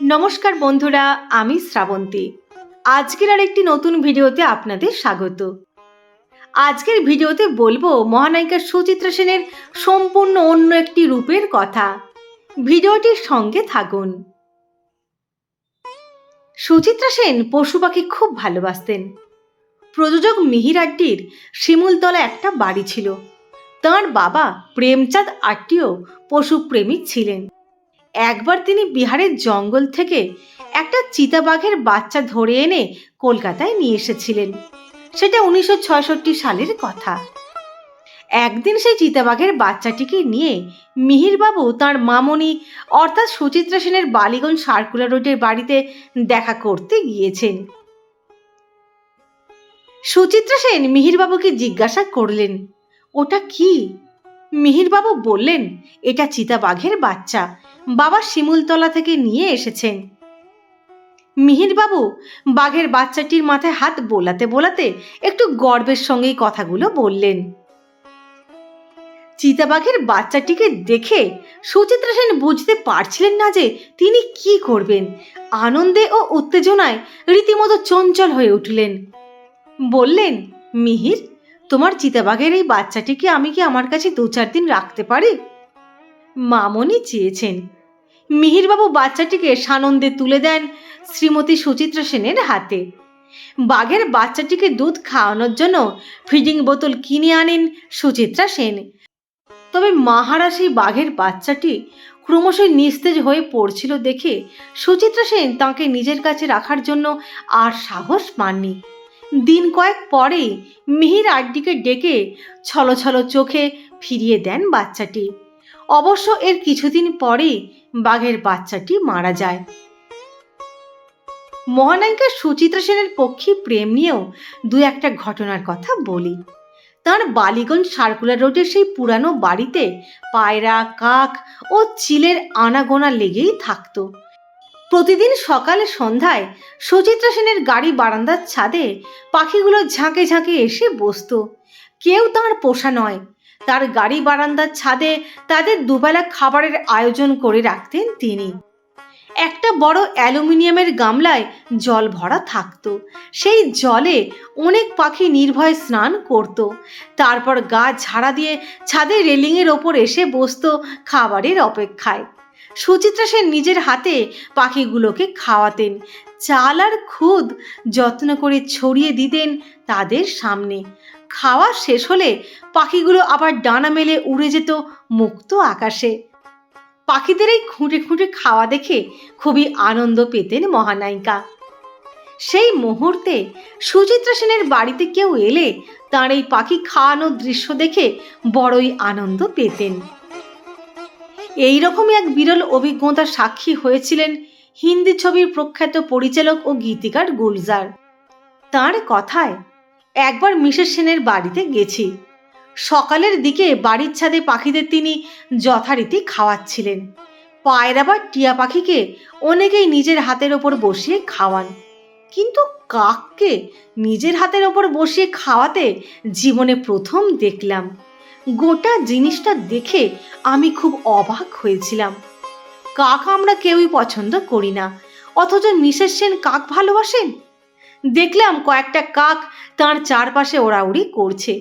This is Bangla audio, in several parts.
নমস্কার বন্ধুরা, আমি শ্রাবন্তী। আজকের আর একটি নতুন ভিডিওতে আপনাদের স্বাগত। আজকের ভিডিওতে বলব মহানায়িকা সুচিত্রা সেনের সম্পূর্ণ অন্য একটি রূপের কথা। ভিডিওটির সঙ্গে থাকুন। সুচিত্রা সেন পশু পাখি খুব ভালোবাসতেন। প্রযোজক মিহির আড্ডির শিমুলতলা একটা বাড়ি ছিল। তাঁর বাবা প্রেমচাঁদ আট্টিও পশুপ্রেমী ছিলেন। একবার তিনি বিহারের জঙ্গল থেকে একটা চিতাবাঘের বাচ্চা ধরে এনে কলকাতায় নিয়ে এসেছিলেন। সেটা উনিশশো সালের কথা। একদিন সেই চিতাবাঘের বাচ্চাটিকে নিয়ে মিহিরবাবু তার মামনি অর্থাৎ সুচিত্রা সেনের বালিগঞ্জ সার্কুলার রোডের বাড়িতে দেখা করতে গিয়েছেন। সুচিত্রা সেন মিহিরবাবুকে জিজ্ঞাসা করলেন, ওটা কি? মিহিরবাবু বললেন, এটা চিতাবাঘের বাচ্চা। বাবা শিমুলতলা থেকে নিয়ে এসেছেন। মিহিরবাবু বাঘের বাচ্চাটির মাথায় হাত বোলাতে বোলাতে একটু গর্বের সঙ্গেই কথাগুলো বললেন। চিতাবাঘের বাচ্চাটিকে দেখে সুচিত্রা সেন বুঝতে পারছিলেন না যে তিনি কি করবেন। আনন্দে ও উত্তেজনায় রীতিমতো চঞ্চল হয়ে উঠলেন। বললেন, মিহির তোমার চিতাবাঘের এই বাচ্চাটিকে আমি কি আমার কাছে দু চার দিন রাখতে পারি? মামনি চেয়েছেন। মিহিরবাবু বাচ্চাটিকে সানন্দে তুলে দেন শ্রীমতী সুচিত্রা সেনের হাতে। বাঘের বাচ্চাটিকে দুধ খাওয়ানোর জন্য ফিডিং বোতল কিনে আনেন সুচিত্রা সেন। তবে মাহারা সেই বাঘের বাচ্চাটি ক্রমশই নিস্তেজ হয়ে পড়ছিল দেখে সুচিত্রা সেন তাঁকে নিজের কাছে রাখার জন্য আর সাহস পাননি। দিন কয়েক পরেই মিহির আড্ডিকে ডেকে ছলো ছলো চোখে ফিরিয়ে দেন বাচ্চাটি। অবশ্য এর কিছুদিন পরেই বাঘের বাচ্চাটি মারা যায়। মহানায়িকা সুচিত্রা সেনের পক্ষে প্রেম নিয়েও দু একটা ঘটনার কথা বলি। তার বালিগঞ্জ সার্কুলার রোডের সেই পুরানো বাড়িতে পায়রা, কাক ও চিলের আনাগোনা লেগেই থাকতো। প্রতিদিন সকালে সন্ধ্যায় সুচিত্রা সেনের গাড়ি বারান্দার ছাদে পাখিগুলো ঝাঁকে ঝাঁকে এসে বসতো। কেউ তার পোষা নয়। তার গাড়ি বারান্দার ছাদে তাদের দুবেলা খাবারের আয়োজন করে রাখতেন তিনি। একটা বড় অ্যালুমিনিয়ামের গামলায় জল ভরা থাকতো। সেই জলে অনেক পাখি নির্ভয়ে স্নান করত। তারপর গা ঝাড়া দিয়ে ছাদের রেলিংয়ের ওপর এসে বসতো খাবারের অপেক্ষায়। সুচিত্রা সেন নিজের হাতে পাখিগুলোকে খাওয়াতেন। চাল আর খুদ যত্ন করে ছড়িয়ে দিতেন তাদের সামনে। খাওয়া শেষ হলে পাখিগুলো আবার ডানা মেলে উড়ে যেত মুক্ত আকাশে। পাখিদের এই খুঁটে খুঁটে খাওয়া দেখে খুবই আনন্দ পেতেন মহানায়িকা। সেই মুহূর্তে সুচিত্রা সেনের বাড়িতে কেউ এলে তার এই পাখি খাওয়ানোর দৃশ্য দেখে বড়ই আনন্দ পেতেন। এই রকমই এক বিরল অভিজ্ঞতার সাক্ষী হয়েছিলেন হিন্দি ছবির প্রখ্যাত পরিচালক ও গীতিকার গুলজার। তার কথায়, একবার মিসেস সেনের বাড়িতে গেছি। সকালের দিকে বাড়ির ছাদে পাখিদের তিনি যথারীতি খাওয়াচ্ছিলেন। পায়রা বা টিয়া পাখিকে অনেকেই নিজের হাতের ওপর বসিয়ে খাওয়ান। কিন্তু কাককে নিজের হাতের ওপর বসিয়ে খাওয়াতে জীবনে প্রথম দেখলাম। গোটা জিনিসটা দেখে আমি খুব অবাক হয়েছিলাম। কাক আমরা কেউই পছন্দ করি না। অথচ মিসেস সেন কাক ভালোবাসেন? দেখলাম কয়েকটা কাক তার চারপাশে ওড়াউড়ি করছে।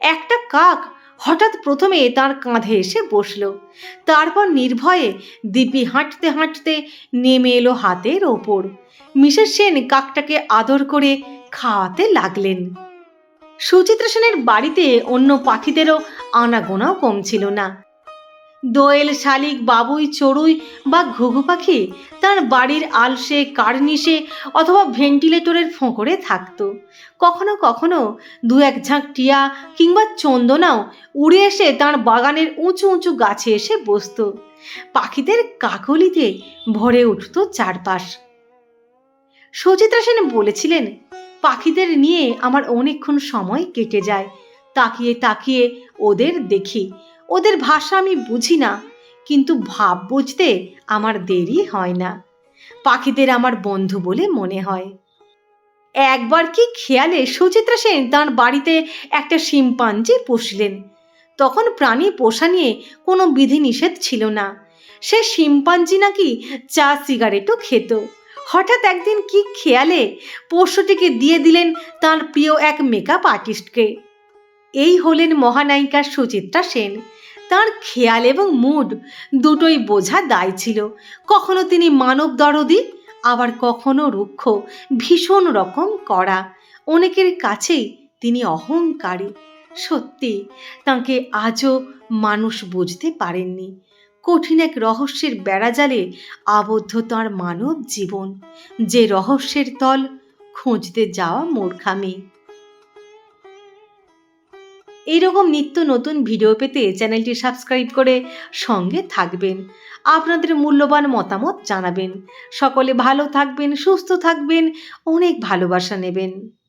একটা কাক হঠাৎ প্রথমে তার কাঁধে এসে বসল। তারপর নির্ভয়ে দিব্যি হাঁটতে হাঁটতে নেমে এলো হাতের ওপর। মিসেস সেন কাকটাকে আদর করে খাওয়াতে লাগলেন। সুচিত্রা সেনের বাড়িতে অন্য পাখিদেরও আনাগোনাও কম ছিল না। দোয়েল শালিক, বাবুই চড়ুই বা ঘুঘু পাখি তার বাড়ির আলসে কার্নিশে অথবা ভেন্টিলেটরের ফোঁকরে থাকতো। কখনো কখনো দু এক ঝাঁক টিয়া কিংবা চন্দনাও উড়ে এসে তার বাগানের উঁচু উঁচু গাছে এসে বসত। পাখিদের কাকলিতে ভরে উঠত চারপাশ। সুচিত্রা সেন বলেছিলেন পাখিদের নিয়ে আমার অনেকক্ষণ সময় কেটে যায়। তাকিয়ে তাকিয়ে ওদের দেখি। ওদের ভাষা আমি বুঝি না, কিন্তু ভাব বুঝতে আমার দেরি হয় না। পাখিদের আমার বন্ধু বলে মনে হয়। একবার কি খেয়ালে সুচিত্রা সেন তাঁর বাড়িতে একটা শিম্পাঞ্জি পুষলেন। তখন প্রাণী পোষা নিয়ে কোনো বিধিনিষেধ ছিল না। সে শিম্পাঞ্জি নাকি চা সিগারেটও খেত। হঠাৎ একদিন কি খেয়ালে পোষ্যটিকে দিয়ে দিলেন তার প্রিয় এক মেকআপ আর্টিস্টকে এই হলেন মহানায়িকা সুচিত্রা সেন। তার খেয়াল এবং মুড দুটোই বোঝা দায় ছিল। কখনো তিনি মানব দরদি, আবার কখনো রুক্ষ, ভীষণ রকম করা অনেকের কাছেই তিনি অহংকারী। সত্যি, তাকে আজও মানুষ বুঝতে পারেননি। কঠিন এক রহস্যের বেড়াজালে আবদ্ধ তাঁর মানব জীবন। যে রহস্যের তল খুঁজতে যাওয়া মূর্খামি। এইরকম নিত্য নতুন ভিডিও পেতে চ্যানেলটি সাবস্ক্রাইব করে সঙ্গে থাকবেন। আপনাদের মূল্যবান মতামত জানাবেন। সকলে ভালো থাকবেন, সুস্থ থাকবেন, অনেক ভালোবাসা নেবেন।